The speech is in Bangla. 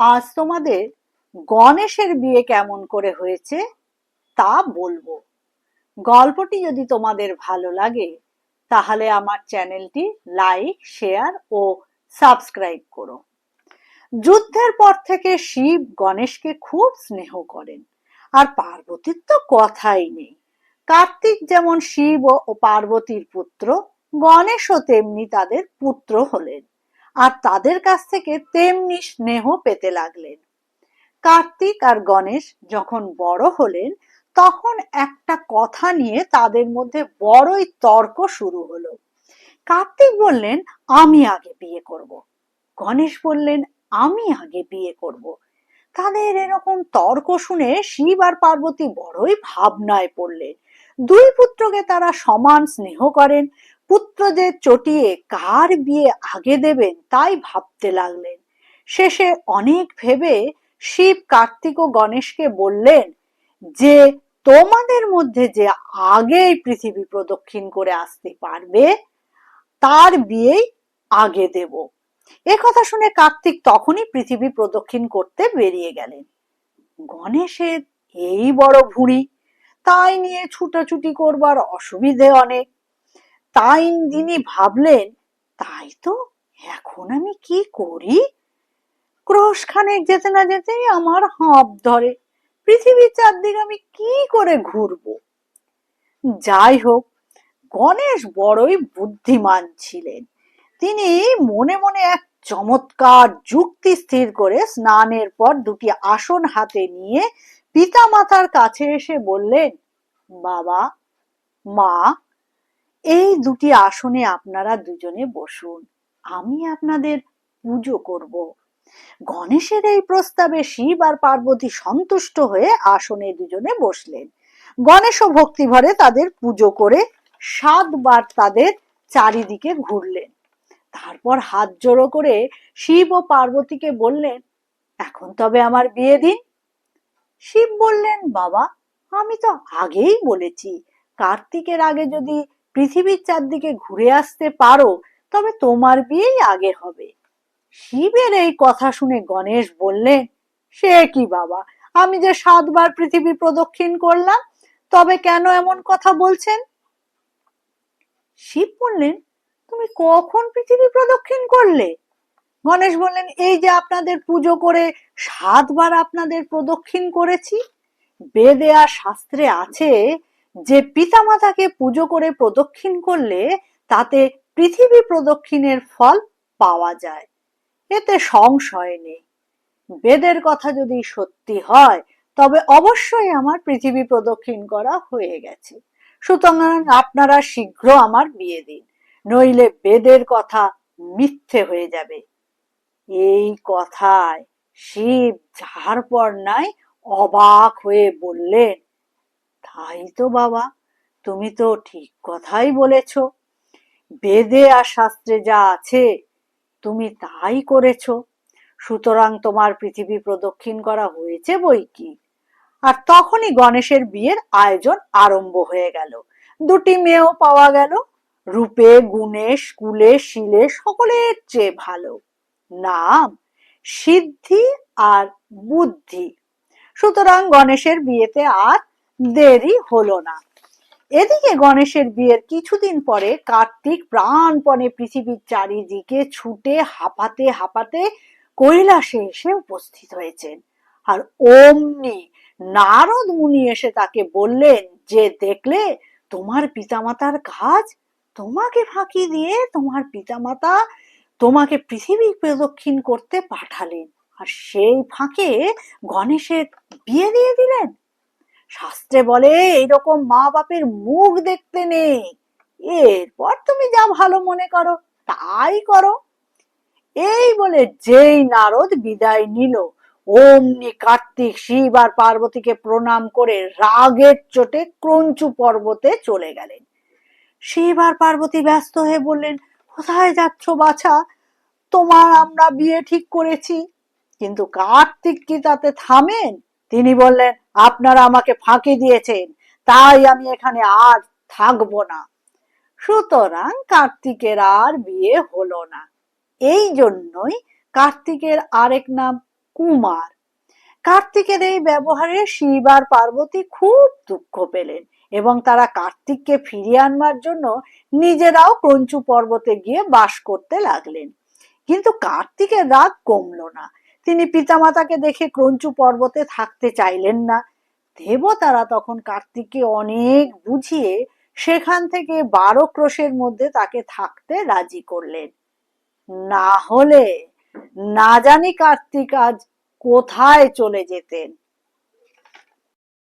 আজ তোমাদের গণেশের বিয়ে কেমন করে হয়েছে তা বলব। গল্পটি যদি তোমাদের ভালো লাগে, তাহলে আমার চ্যানেলটি লাইক, শেয়ার ও সাবস্ক্রাইব করো। যুদ্ধের পর থেকে শিব গণেশকে খুব স্নেহ করেন, আর পার্বতীর তো কথাই নেই। কার্তিক যেমন শিব ও পার্বতীর পুত্র, গণেশও তেমনি তাদের পুত্র হলেন। আর তাদের কাছ থেকে তেমনি স্নেহ পেতে লাগলেন কার্তিক আর গণেশ যখন বড় হলেন, তখন একটা কথা নিয়ে তাদের মধ্যে বড়ই তর্ক শুরু হলো কার্তিক বললেন, আমি আগে বিয়ে করব। গণেশ বললেন, আমি আগে বিয়ে করব। তাদের এরকম তর্ক শুনে শিব আর পার্বতী বড়ই ভাবনায় পড়লেন দুই পুত্রকে তারা সমান স্নেহ করেন পুত্রদের চটিয়ে কার বিয়ে আগে দেবেন তাই ভাবতে লাগলেন। শেষে অনেক ভেবে শিব কার্তিক ও গণেশকে বললেন, যে তোমাদের মধ্যে যে আগেই পৃথিবী প্রদক্ষিণ করে আসতে পারবে, তার বিয়েই আগে দেব। এ কথা শুনে কার্তিক তখনই পৃথিবী প্রদক্ষিণ করতে বেরিয়ে গেলেন। গণেশের এই বড় ভুঁড়ি, তাই নিয়ে ছুটাছুটি করবার অসুবিধে অনেক। তাই তিনি ভাবলেন, তাই তো, এখন আমি কি করি? ক্রোশ খানেক যেতে না যেতেই আমার হাঁপ ধরে। পৃথিবীর চারদিকে আমি কি করে ঘুরবো? যাই হোক, গণেশ বড়ই বুদ্ধিমান ছিলেন। তিনি মনে মনে এক চমৎকার যুক্তি স্থির করে স্নানের পর দুটি আসন হাতে নিয়ে পিতা মাতার কাছে এসে বললেন, বাবা, মা এই দুটি আসনে আপনারা দুজনে বসুন। আমি আপনাদের পুজো করব। গণেশের এই প্রস্তাবে শিব আর পার্বতী সন্তুষ্ট হয়ে আসনে দুজনে বসলেন। গণেশ ভক্তি ভরে তাদের পুজো করে সাতবার তাদের চারিদিকে ঘুরলেন। তারপর হাত জোড়ো করে শিব ও পার্বতীকে বললেন, এখন তবে আমার বিয়ে দিন। শিব বললেন, বাবা, আমি তো আগেই বলেছি, কার্তিকের আগে যদি পৃথিবীর চারদিকে ঘুরে আসতে পারো, তবে তোমার বিয়েই আগে হবে। শিবের এই কথা শুনে গণেশ বললেন, সে কি বাবা, আমি যে সাতবার পৃথিবী প্রদক্ষিণ করলাম, তবে কেন এমন কথা বলছেন? শিব বললেন, তুমি কখন পৃথিবী প্রদক্ষিণ করলে? গণেশ বললেন, এই যে আপনাদের পুজো করে সাতবার আপনাদের প্রদক্ষিণ করেছি। বেদে আর শাস্ত্রে আছে যে পিতামাতাকে পুজো করে প্রদক্ষিণ করলে তাতে পৃথিবী প্রদক্ষিণের ফল পাওয়া যায়। এতে সংশয় নেই। বেদের কথা যদি সত্যি হয়, তবে অবশ্যই আমার পৃথিবী প্রদক্ষিণ করা হয়ে গেছে। সুতরাং আপনারা শীঘ্র আমার বিয়ে দিন, নইলে বেদের কথা মিথ্যে হয়ে যাবে। এই কথায় শিব যাহার পর নাই অবাক হয়ে বললেন তাই তো বাবা, তুমি তো ঠিক কথাই বলেছ। বেদে আর শাস্ত্রে যা আছে, তুমি তাই করেছ। সুতরাং তোমার পৃথিবী প্রদক্ষিণ করা হয়েছে বই কি? আর তখনই গণেশের বিয়ের আয়োজন আরম্ভ হয়ে গেল। দুটি মেয়েও পাওয়া গেল। রূপে, গুণে, স্কুলে, শিলে, সকলের চেয়ে ভালো। নাম, সিদ্ধি আর বুদ্ধি। সুতরাং গণেশের বিয়েতে আর দেরি হলো না। এদিকে গণেশের বিয়ের কিছুদিন পরে কার্তিক প্রাণপণে পৃথিবীর চারিদিকে ছুটে হাঁপাতে হাঁপাতে কৈলাসে এসে উপস্থিত হয়েছেন। আর অমনি নারদ মুনি এসে তাকে বললেন, যে দেখলে তোমার পিতামাতার কাজ, তোমাকে ফাঁকি দিয়ে তোমার পিতামাতা তোমাকে পৃথিবী প্রদক্ষিণ করতে পাঠালেন। আর সেই ফাঁকে গণেশের বিয়ে দিয়ে দিলেন। শাস্ত্রে বলে, এইরকম মা বাপের মুখ দেখতে নেই। এরপর তুমি যা ভালো মনে করো, তাই করো। এই বলে যেই নারদ বিদায় নিল, অমনি কার্তিক শিব আর পার্বতীকে প্রণাম করে রাগের চোটে ক্রঞ্চু পর্বতে চলে গেলেন। শিব আর পার্বতী ব্যস্ত হয়ে বললেন, কোথায় যাচ্ছ বাছা? তোমার আমরা বিয়ে ঠিক করেছি। কিন্তু কার্তিক কি তাতে থামেন? তিনি বললেন আপনারা আমাকে ফাঁকি দিয়েছেন, তাই আমি এখানে আর থাকব না। সুতরাং কার্তিকের আর বিয়ে হলো না। এই জন্যই কার্তিকের আরেক নাম কুমার। কার্তিকের এই ব্যবহারে শিব আর পার্বতী খুব দুঃখ পেলেন এবং তারা কার্তিককে ফিরিয়ে আনবার জন্য নিজেরাও ক্রঞ্চু পর্বতে গিয়ে বাস করতে লাগলেন। কিন্তু কার্তিকের রাগ কমল না। তিনি পিতামাতাকে দেখে ক্রঞ্চু পর্বতে থাকতে চাইলেন না। দেবতারা তখন কার্তিককে অনেক বুঝিয়ে সেখান থেকে বারো ক্রোশের মধ্যে তাকে থাকতে রাজি করলেন। না হলে না জানি কার্তিক আজ কোথায় চলে যেতেন।